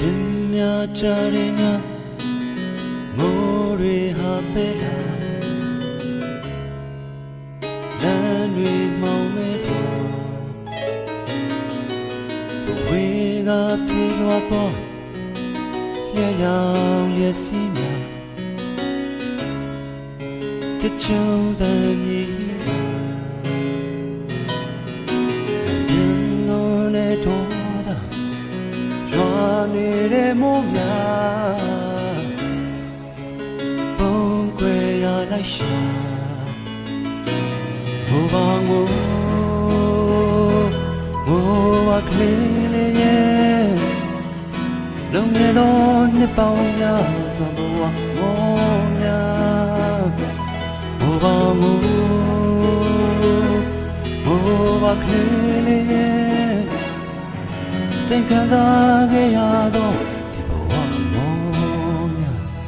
တင်များကြတဲ့ညမိုးတွေဟာပဲလာလမ်းတွေမောင်မဲစွာဝေကပြေးလွှားသောလျှောင်လျက်စီးများတချုံတမ်းမြေလာ နေတဲ့မိုးများပုံကွယ်ရလိုက်ရှာဘိုးဘောင်ကိုဘိုးဝကလေးလေးရဲ့လုံရတော့နှစ်ပေါင်းများစွာဘဝမောများဘိုးဘောင်ကိုဘိုးဘကလေးလေးရဲ့သင်္ကန်းသာခဲ့ရသ